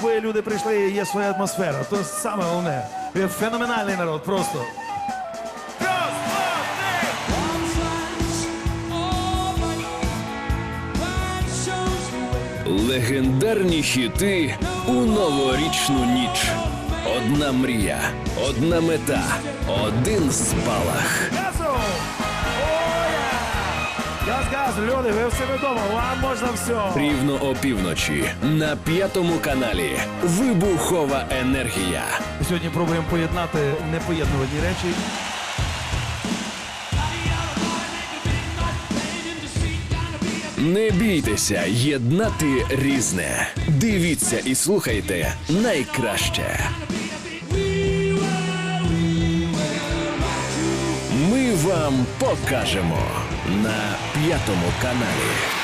свої люди прийшли, і є своя атмосфера. То саме головне. Феноменальний народ, просто. Легендарні хіти у новорічну ніч. Одна мрія, одна мета, один спалах. Газ, газ, люди, ви в себе вдома, вам можна все. Рівно опівночі на п'ятому каналі. Вибухова енергія. Сьогодні пробуємо поєднати непоєднувані речі. Не бійтеся єднати різне. Дивіться і слухайте найкраще. Вам покажемо на п'ятому каналі.